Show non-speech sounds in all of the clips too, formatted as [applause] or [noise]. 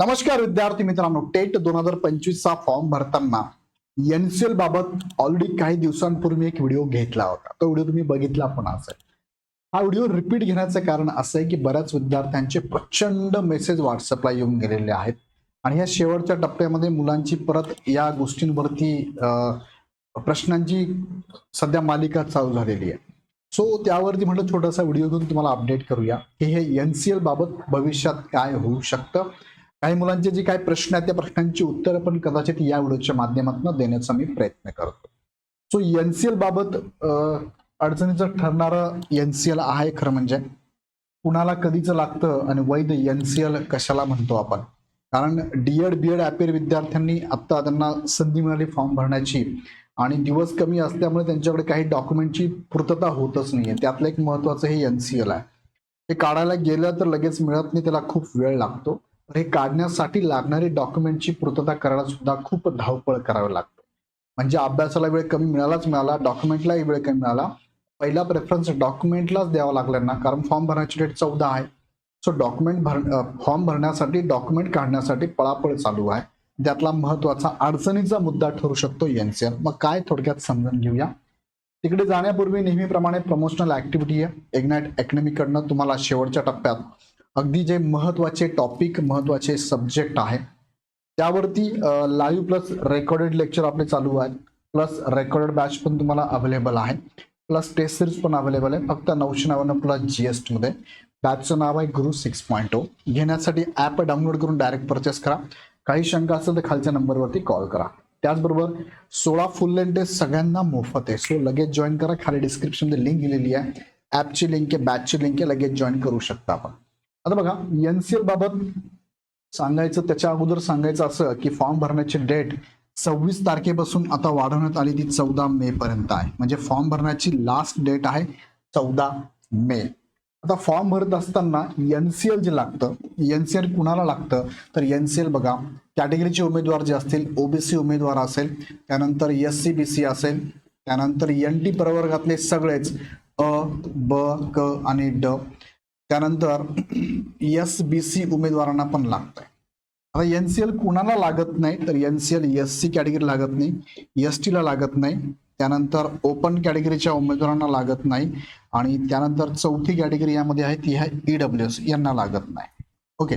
नमस्कार विद्यार्थी मित्रांनो टेट दोन हजार पंचवीस चा फॉर्म भरताना एनसीएल बाबत ऑलरेडी काही दिवसांपूर्वी एक व्हिडिओ घेतला होता. तो व्हिडिओ तुम्ही बघितला पण असेल. हा व्हिडिओ रिपीट घेण्याचं कारण असं आहे की बऱ्याच विद्यार्थ्यांचे प्रचंड मेसेज व्हॉट्सअपला येऊन गेलेले आहेत. आणि या शेवटच्या टप्प्यामध्ये मुलांची परत या गोष्टींवरती प्रश्नांची सध्या मालिका चालू झालेली आहे. सो त्यावरती म्हटलं छोटासा व्हिडिओ घेऊन तुम्हाला अपडेट करूया की हे एनसीएल बाबत भविष्यात काय होऊ शकतं. काही मुलांचे जे काही प्रश्न आहेत त्या प्रश्नांची उत्तरं पण कदाचित या व्हिडिओच्या माध्यमातून देण्याचा मी प्रयत्न करतो. सो एनसीएल बाबत अडचणीचं ठरणारं एनसीएल आहे खरं म्हणजे कुणाला कधीचं लागतं आणि वैध एनसीएल कशाला म्हणतो आपण? कारण डीएड बीएड ॲपेर विद्यार्थ्यांनी आत्ता त्यांना संधी मिळाली फॉर्म भरण्याची आणि दिवस कमी असल्यामुळे त्यांच्याकडे काही डॉक्युमेंटची पूर्तता होतच नाहीये. त्यातलं एक महत्वाचं हे एनसीएल आहे. ते काढायला गेलं तर लगेच मिळत नाही त्याला खूप वेळ लागतो. हे काढण्यासाठी लागणारी डॉक्युमेंटची पूर्तता करायला सुद्धा खूप धावपळ करावी लागते. म्हणजे अभ्यासाला वेळ कमी मिळालाच मिळाला डॉक्युमेंटलाही वेळ कमी मिळाला. पहिला प्रेफरन्स डॉक्युमेंटलाच द्यावा लागल्यांना ना कारण फॉर्म भरण्याची डेट चौदा आहे. सो डॉक्युमेंट भर फॉर्म भरण्यासाठी डॉक्युमेंट काढण्यासाठी पळापळ चालू आहे. त्यातला महत्त्वाचा अडचणीचा मुद्दा ठरू शकतो एनसीएल मग काय थोडक्यात समजून घेऊया. तिकडे जाण्यापूर्वी नेहमीप्रमाणे प्रमोशनल ऍक्टिव्हिटी आहे. एक्नाईट अकॅडमीकडनं तुम्हाला शेवटच्या टप्प्यात अगदी जे महत्त्वाचे टॉपिक महत्त्वाचे सब्जेक्ट आहे. त्यावरती लाईव्ह प्लस रेकॉर्डेड लेक्चर आपले चालू आहेत. प्लस रेकॉर्डेड बॅच पण तुम्हाला अवेलेबल आहे. प्लस टेस्ट सिरीज पण अवेलेबल आहे. फक्त नऊशे नव्याण्णव प्लस जी एस टीमध्ये बॅचचं नाव आहे गुरु सिक्स पॉईंट ओ घेण्यासाठी ॲप डाउनलोड करून डायरेक्ट परचेस करा. काही शंका असेल तर खालच्या नंबरवरती कॉल करा. त्याचबरोबर सोळा फुल लेंथ टेस्ट सगळ्यांना मोफत आहे. सो लगेच जॉईन करा. खाली डिस्क्रिप्शनमध्ये लिंक दिलेली आहे. ॲपची लिंक आहे बॅचची लिंक आहे लगेच जॉईन करू शकता आपण. आता बघा एनसीएल बाबत सांगायचं त्याच्या अगोदर सांगायचं असं की फॉर्म भरण्याची डेट सव्वीस तारखेपासून आता वाढवण्यात आली ती चौदा मे पर्यंत आहे. म्हणजे फॉर्म भरण्याची लास्ट डेट आहे चौदा मे. आता फॉर्म भरत असताना एनसीएल जे लागतं एनसीएल कुणाला लागतं? तर एनसीएल बघा कॅटेगरीचे उमेदवार जे असतील ओबीसी उमेदवार असेल त्यानंतर एस सी बी सी असेल त्यानंतर एन टी प्रवर्गातले सगळेच अ ब क आणि ड त्यानंतर एस बी सी उमेदवारांना पण लागतंय. आता एनसीएल कुणाला लागत नाही तर एनसीएल एस सी कॅटेगरी लागत नाही एस टीला लागत नाही त्यानंतर ओपन कॅटेगरीच्या उमेदवारांना लागत नाही आणि त्यानंतर चौथी कॅटेगरी यामध्ये आहे ती आहे ईडब्ल्यू एस यांना लागत नाही. ओके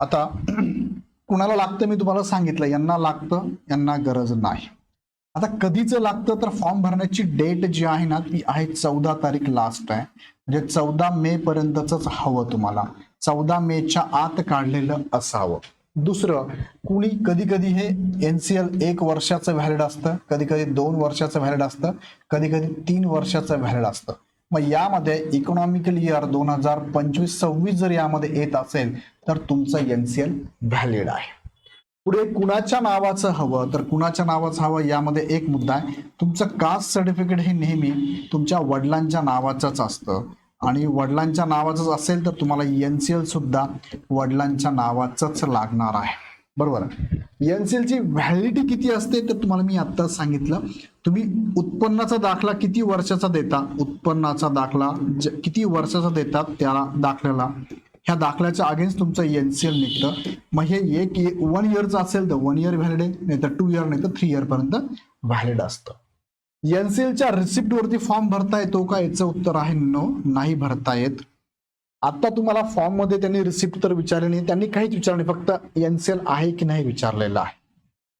आता कुणाला लागतं मी तुम्हाला सांगितलं यांना लागतं यांना गरज नाही. आता कधीचं लागतं तर फॉर्म भरण्याची डेट जी आहे ना ती आहे चौदा तारीख लास्ट आहे. म्हणजे चौदा मे पर्यंतच हवं तुम्हाला. चौदा मेच्या आत काढलेलं असावं. दुसरं कुणी कधी कधी हे एनसीएल एक वर्षाचं व्हॅलिड असतं कधी कधी दोन वर्षाचं व्हॅलिड असतं कधी कधी तीन वर्षाचं व्हॅलिड असतं. मग यामध्ये इकॉनॉमिकल इयर दोन हजार पंचवीस सव्वीस जर यामध्ये येत असेल तर तुमचं एनसीएल व्हॅलिड आहे. पुढे कुणाच्या नावाचं हवं? तर कुणाच्या नावाचं हवं यामध्ये एक मुद्दा आहे. तुमचं कास्ट सर्टिफिकेट हे नेहमी तुमच्या वडिलांच्या नावाचंच असतं. आणि वडिलांच्या नावाचंच असेल तर तुम्हाला एनसीएल सुद्धा वडिलांच्या नावाचंच लागणार आहे. बरोबर? एनसीएल ची व्हॅलिडिटी किती असते तर तुम्हाला मी आत्ताच सांगितलं. तुम्ही उत्पन्नाचा दाखला किती वर्षाचा देता? उत्पन्नाचा दाखला ज- किती वर्षाचा देतात? त्याला दाखल्याला ह्या दाखल्याच्या अगेन्स्ट तुमचं एनसीएल निघतं. मग हे एक वन इयरचं असेल तर वन इयर व्हॅलिड आहे नाही तर टू इयर नाही तर थ्री इयर पर्यंत व्हॅलिड असतं एनसीएलच्या रिसिप्ट वरती फॉर्म भरता येतो का? याचं उत्तर आहे नो नाही भरता येत. आता तुम्हाला फॉर्ममध्ये त्यांनी रिसिप्ट तर विचारले नाही त्यांनी काहीच विचारले नाही. फक्त एनसीएल आहे की नाही विचारलेलं आहे.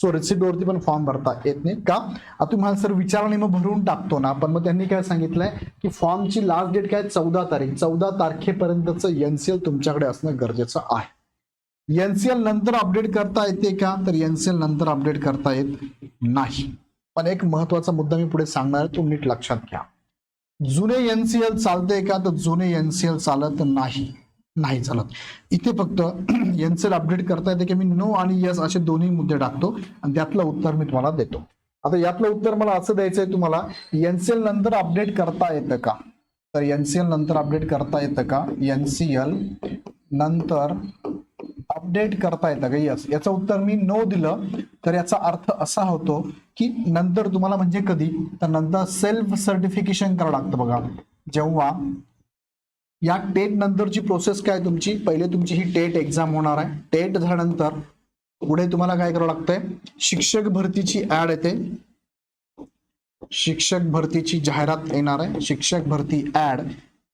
सो रिसिप्ट वरती पण फॉर्म भरता येत नाही का? आता तुम्हाला सर विचाराने मग भरून टाकतो ना. पण मग त्यांनी काय सांगितलंय की फॉर्मची लास्ट डेट काय? चौदा तारीख. चौदा तारखेपर्यंतच एनसीएल तुमच्याकडे असणं गरजेचं आहे. एनसीएल नंतर अपडेट करता येते का? तर एनसीएल नंतर अपडेट करता येत नाही. पण एक महत्त्वाचा मुद्दा मी पुढे सांगणार आहे तो नीट लक्षात घ्या. जुने एनसीएल चालते का? तर जुने एनसीएल चालत नाही. नाही चालत. इथे फक्त एनसीएल अपडेट करता येते की मी नो आणि यस असे दोन्ही मुद्दे टाकतो आणि त्यातलं उत्तर मी तुम्हाला देतो. आता यातलं उत्तर मला असं द्यायचंय तुम्हाला एनसीएल नंतर अपडेट करता येतं का? तर एनसीएल नंतर अपडेट करता येतं का? एनसीएल नंतर अपडेट करता येतं का? यस याचं उत्तर मी नो दिलं तर याचा अर्थ असा होतो की नंतर तुम्हाला म्हणजे कधी? तर नंतर सेल्फ सर्टिफिकेशन करावं लागतं बघा. जेव्हा या टेट नंतरची प्रोसेस काय तुमची? पहिले तुमची ही टेट एक्झाम होणार आहे. टेट झाल्यानंतर पुढे तुम्हाला काय करावं लागतंय? शिक्षक भरतीची ऍड येते. शिक्षक भरतीची जाहिरात येणार आहे. शिक्षक भरती ऍड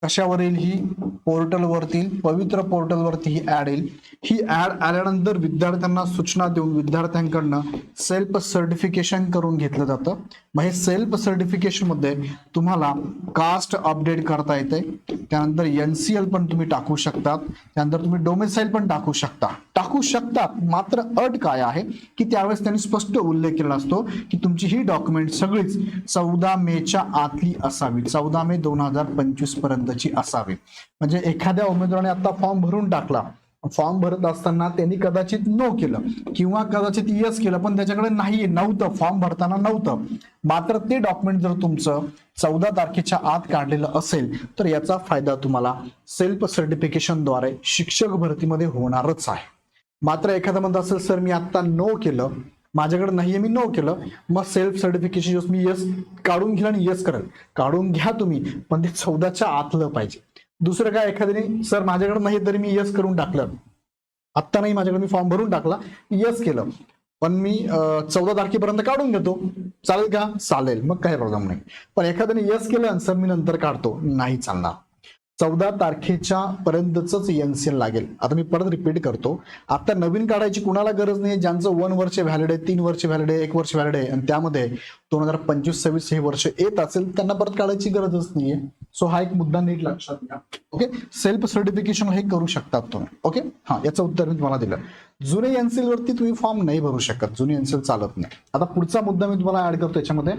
कशावर येईल ही पोर्टलवरती पवित्र पोर्टलवरती ही ऍड येईल? ही ऍड आल्यानंतर विद्यार्थ्यांना सूचना देऊन विद्यार्थ्यांकडनं सेल्फ सर्टिफिकेशन करून घेतलं जातं. मग हे सेल्फ सर्टिफिकेशनमध्ये तुम्हाला कास्ट अपडेट करता येते. त्यानंतर एन सी एल पण तुम्ही टाकू शकतात. त्यानंतर तुम्ही डोमेसाईल पण टाकू शकता. टाकू शकतात मात्र अट काय आहे की त्यावेळेस त्यांनी स्पष्ट उल्लेख केला असतो की तुमची ही डॉक्युमेंट सगळीच चौदा मेच्या आतली असावी चौदा मे दोन हजार पंचवीस पर्यंतची असावी. म्हणजे एखाद्या उमेदवाराने आता फॉर्म भरून टाकला फॉर्म भरत असताना त्यांनी कदाचित नो केलं किंवा कदाचित यस केलं पण त्याच्याकडे नाही नव्हतं फॉर्म भरताना नव्हतं. मात्र ते डॉक्युमेंट जर तुमचं चौदा तारखेच्या आत काढलेलं असेल तर याचा फायदा तुम्हाला सेल्फ सर्टिफिकेशनद्वारे शिक्षक भरतीमध्ये होणारच आहे. मात्र एखादा म्हणत असेल सर मी आता नो केलं. माझ्याकडे नाहीये मी नो केलं. मग सेल्फ सर्टिफिकेशन मी यस काढून घेईल आणि यस करेल. काढून घ्या तुम्ही पण ते चौदाच्या आतलं पाहिजे. दुसरं काय एखाद्याने सर माझ्याकडे नाही तरी मी यस करून टाकलं. आत्ता नाही माझ्याकडे मी फॉर्म भरून टाकला यस केलं. पण मी चौदा तारखेपर्यंत काढून घेतो. चालेल का? चालेल. मग काही प्रॉब्लेम नाही. पण एखाद्याने यस केलं सर मी नंतर काढतो. नाही चालणार. चौदा तारखेच्या पर्यंतच एनसीएल लागेल. आता मी परत रिपीट करतो. आता नवीन काढायची कुणाला गरज नाही ज्यांचं वन वर्ष व्हॅलिड आहे तीन वर्ष व्हॅलिड आहे एक वर्ष व्हॅलिड आहे आणि त्यामध्ये दोन हजार पंचवीस सव्वीस हे वर्ष येत असेल त्यांना परत काढायची गरजच नाहीये. सो हा एक मुद्दा नीट लक्षात घ्या. ओके सेल्फ सर्टिफिकेशन हे करू शकतात तुम्ही. ओके हा याचं उत्तर मी तुम्हाला दिलं. जुने एनसीएल वरती तुम्ही फॉर्म नाही भरू शकत. जुने एनसीएल चालत नाही. आता पुढचा मुद्दा मी तुम्हाला ऍड करतो याच्यामध्ये.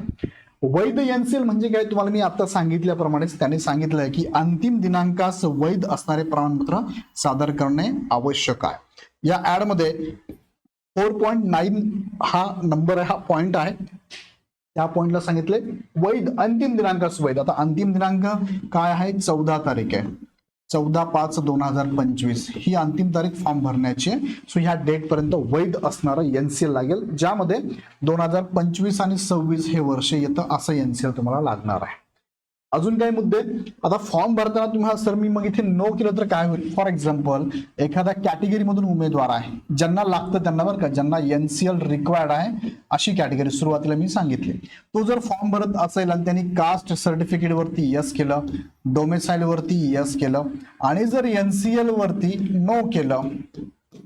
वैध एनसीएल म्हणजे काय तुम्हाला मी आता सांगितल्याप्रमाणेच त्यांनी सांगितलंय की अंतिम दिनांकास वैध असणारे प्रमाणपत्र सादर करणे आवश्यक आहे. या ऍडमध्ये फोर पॉईंट नाईन हा नंबर आहे हा पॉइंट आहे. त्या पॉइंटला सांगितले वैध अंतिम दिनांकास वैध आता अंतिम दिनांक काय आहे? चौदा तारीख आहे. चौदा पाच दोन हजार पंचवीस ही अंतिम तारीख फॉर्म भरण्याची सो ह्या डेट पर्यंत वैध असणारं एनसीएल लागेल. ज्यामध्ये दोन हजार पंचवीस आणि सव्वीस हे वर्ष येतं असं एनसीएल तुम्हाला लागणार आहे. अजून काही मुद्दे? आता फॉर्म भरताना तुम्ही सर मी मग इथे नो केलं तर काय होईल? फॉर एक्झाम्पल एखाद्या कॅटेगरीमधून उमेदवार आहे. ज्यांना लागतं त्यांना बरं का ज्यांना एनसीएल रिक्वायर्ड आहे अशी कॅटेगरी सुरुवातीला मी सांगितली. तो जर फॉर्म भरत असेल आणि त्यांनी कास्ट सर्टिफिकेट वरती यस केलं डोमेसाईल वरती यस केलं आणि जर एनसीएल वरती नो केलं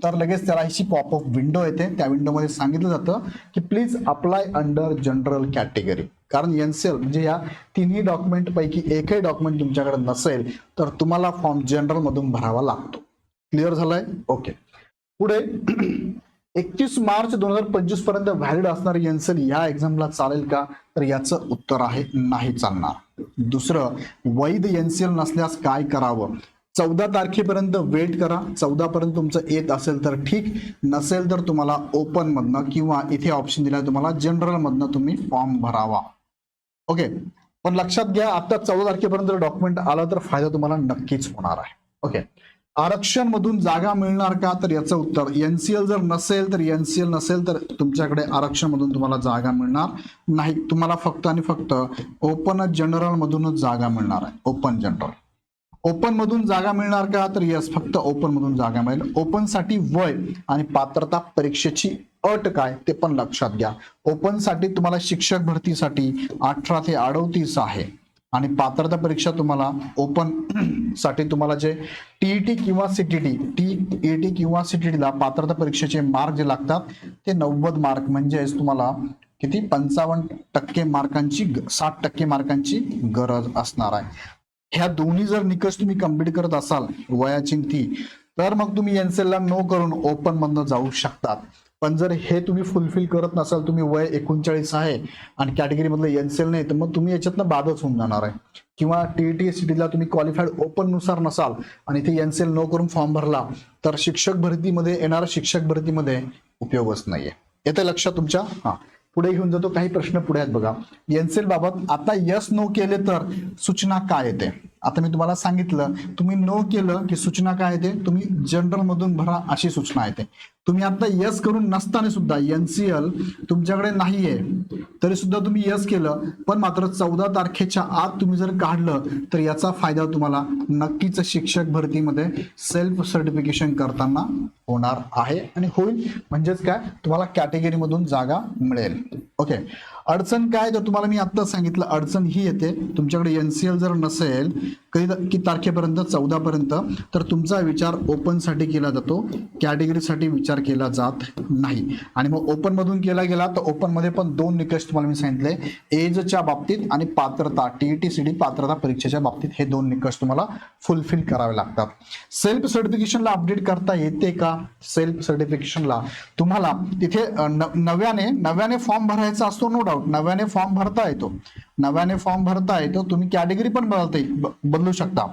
तर लगेच त्याला अशी ऑफ विंडो येते. त्या विंडोमध्ये सांगितलं जातं की please apply under general category कारण एनसीएल म्हणजे या तिन्ही डॉक्युमेंट पैकी एकही डॉक्युमेंट तुमच्याकडे नसेल तर तुम्हाला फॉर्म जनरल मधून भरावा लागतो. क्लिअर झालाय? ओके पुढे एकतीस मार्च दोन हजार पंचवीसपर्यंत व्हॅलिड असणारी एनसीएल या एक्झामला चालेल का? तर याचं उत्तर आहे नाही चालणार. दुसरं वैध एनसीएल नसल्यास काय करावं? चौदा तारखेपर्यंत वेट करा. चौदा पर्यंत तुमचं येत असेल तर ठीक. नसेल तर तुम्हाला ओपन मधनं किंवा इथे ऑप्शन दिला तुम्हाला जनरल मधनं तुम्ही फॉर्म भरावा. ओके पण लक्षात घ्या आता चौदा तारखेपर्यंत डॉक्युमेंट आलं तर फायदा तुम्हाला नक्कीच होणार आहे. ओके आरक्षण मधून जागा मिळणार का? तर याचं उत्तर एनसीएल जर नसेल तर एनसीएल नसेल तर तुमच्याकडे आरक्षण मधून तुम्हाला जागा मिळणार नाही. तुम्हाला फक्त आणि फक्त ओपन जनरल मधूनच जागा मिळणार आहे. ओपन जनरल ओपन मधून जागा मिळणार का? तर यस फक्त ओपन मधून जागा मिळेल. ओपनसाठी वय आणि पात्रता परीक्षेची अट काय ते पण लक्षात घ्या. ओपनसाठी तुम्हाला शिक्षक भरतीसाठी अठरा ते अडतीस आहे. आणि पात्रता परीक्षा तुम्हाला ओपन [clears throat] साठी तुम्हाला जे टीईटी किंवा सीटीटी टीईटी किंवा सीटीटीला पात्रता परीक्षेचे मार्क जे लागतात ते नव्वद मार्क म्हणजेच तुम्हाला किती? पंचावन्न टक्के मार्कांची साठ टक्के मार्कांची गरज असणार आहे. ह्या दोन्ही जर निकष तुम्ही कंप्लीट करत असाल वयाची ती तर मग तुम्ही एनसेलला नो करून ओपन मधनं जाऊ शकतात. पण जर हे तुम्ही फुलफिल करत नसाल तुम्ही वय एकोणचाळीस आहे आणि कॅटेगरीमधलं एनसेल नाही तर मग तुम्ही याच्यातनं बादच होऊन जाणार आहे. किंवा टीईटी सीटीला तुम्ही क्वालिफाईड ओपननुसार नसाल आणि ते एनसेल नो करून फॉर्म भरला तर शिक्षक भरतीमध्ये येणाऱ्या शिक्षक भरतीमध्ये उपयोगच नाहीये. येते लक्षात तुमच्या? हां. पुढे घेऊन जातो. काही प्रश्न पुढे आहेत बघा. एनसेल बाबत आता यस नो केले तर सूचना काय येते? आता मी तुम्हाला सांगितलं तुम्ही नो केलं की सूचना काय येते? तुम्ही जनरल मधून भरा अशी सूचना येते. तुम्ही आता यस करून नसताना सुद्धा एनसीएल तुमच्याकडे नाहीये तरी सुद्धा तुम्ही यस केलं पण मात्र चौदा तारखेच्या आत तुम्ही जर काढलं तर याचा फायदा तुम्हाला नक्कीच शिक्षक भरतीमध्ये सेल्फ सर्टिफिकेशन करताना होणार आहे आणि होईल. म्हणजेच काय? तुम्हाला कॅटेगरी मधून जागा मिळेल. ओके अडचण काय तर तुम्हाला मी आत्ताच सांगितलं अडचण ही येते. तुमच्याकडे एनसीएल जर नसेल कधी की तारखेपर्यंत चौदापर्यंत तर तुमचा विचार ओपनसाठी केला जातो. कॅटेगरीसाठी विचार केला जात नाही. आणि मग ओपन मधून केला गेला तर ओपनमध्ये पण दोन निकष तुम्हाला मी सांगितले. एजच्या बाबतीत आणि पात्रता टीईटी सीडी पात्रता परीक्षेच्या बाबतीत हे दोन निकष तुम्हाला फुलफिल करावे लागतात. सेल्फ सर्टिफिकेशनला अपडेट करता येते का? सेल्फ सर्टिफिकेशनला तुम्हाला तिथे नव्याने नव्याने फॉर्म भरायचा असतो नो डाऊट नव्याने फॉर्म भरता येतो. नव्याने फॉर्म भरताय तर तुम्ही कॅटेगरी पण बदलता बदलू शकता.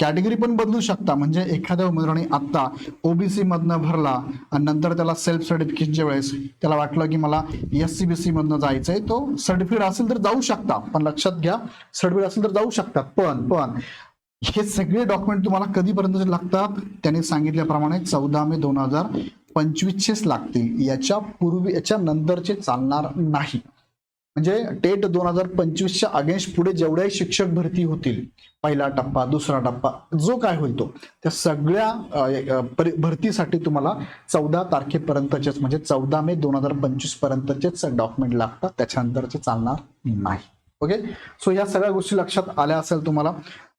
कॅटेगरी पण बदलू शकता म्हणजे एखाद्या उमेदवाराने आत्ता ओबीसी मधनं भरला आणि नंतर त्याला सेल्फ सर्टिफिकेशनच्या वेळेस त्याला वाटलं की मला एस सी बी सी मधनं जायचंय तो सर्टिफिकेट असेल तर जाऊ शकता. पण लक्षात घ्या सर्टिफिकेट असेल तर जाऊ शकतात पण पण हे सगळे डॉक्युमेंट तुम्हाला कधीपर्यंत लागतात? त्यांनी सांगितल्याप्रमाणे चौदा मे दोन हजार पंचवीसचेच लागतील. याच्या पूर्वी याच्या नंतरचे चालणार नाही. म्हणजे टेट दोन हजार पंचवीसच्या अगेन्स्ट पुढे जेवढ्याही शिक्षक भरती होतील पहिला टप्पा दुसरा टप्पा जो काय होईल तो त्या सगळ्या भरतीसाठी तुम्हाला चौदा तारखेपर्यंतचेच म्हणजे चौदा मे दोन हजार पंचवीस पर्यंतचेच डॉक्युमेंट लागतात त्याच्यानंतरचे चालणार नाही. ओके सो या सगळ्या गोष्टी लक्षात आल्या असेल तुम्हाला.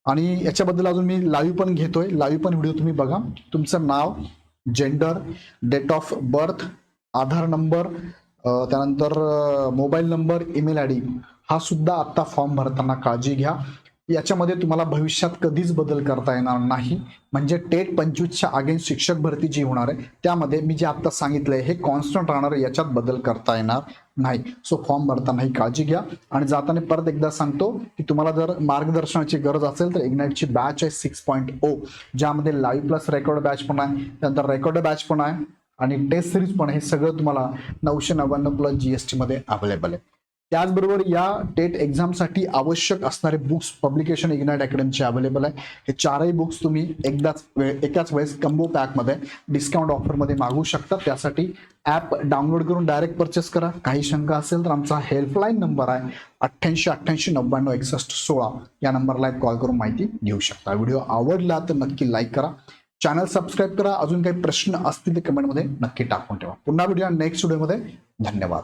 आणि याच्याबद्दल अजून मी लाईव्ह पण घेतोय. लाईव्ह पण व्हिडिओ तुम्ही बघा. तुमचं नाव gender date of birth Aadhaar number त्यानंतर mobile number email I D हा सुद्धा आत्ता फॉर्म भरताना काळजी घ्या. याच्यामध्ये तुम्हाला भविष्यात कधीच बदल करता येणार नाही. म्हणजे टेट पंचवीसच्या अगेन्स्ट शिक्षक भरती जी होणार आहे त्यामध्ये मी जे आत्ता सांगितलंय हे कॉन्स्टंट राहणार याच्यात बदल करता येणार नाही. सो फॉर्म भरताना ही काळजी घ्या. आणि जाताना परत एकदा सांगतो की तुम्हाला जर मार्गदर्शनाची गरज असेल तर इग्नाईटची बॅच आहे सिक्स पॉईंट ओ ज्यामध्ये लाईव्ह प्लस रेकॉर्ड बॅच पण आहे त्यानंतर रेकॉर्ड बॅच पण आहे आणि टेस्ट सिरीज पण हे सगळं तुम्हाला नऊशे नव्याण्णव प्लस जीएसटी मध्ये अवेलेबल आहे. त्याचबरोबर या टेट एक्झामसाठी आवश्यक असणारे बुक्स पब्लिकेशन इग्नाइट अकॅडमीचे अवेलेबल आहे. हे चारही बुक्स तुम्ही एकदाच वे- एकाच वेळेस कंबो पॅकमध्ये डिस्काउंट ऑफरमध्ये मागवू शकता. त्यासाठी ॲप डाउनलोड करून डायरेक्ट परचेस करा. काही शंका असेल तर आमचा हेल्पलाईन नंबर आहे अठ्ठ्याऐंशी अठ्ठ्याऐंशी नव्याण्णव एकसष्ट सोळा. या नंबरला एक कॉल करून माहिती घेऊ शकता. व्हिडिओ आवडला तर नक्की लाईक करा. चॅनल सबस्क्राईब करा. अजून काही प्रश्न असतील ते कमेंटमध्ये नक्की टाकून ठेवा. पुन्हा भेटूया नेक्स्ट व्हिडिओमध्ये धन्यवाद.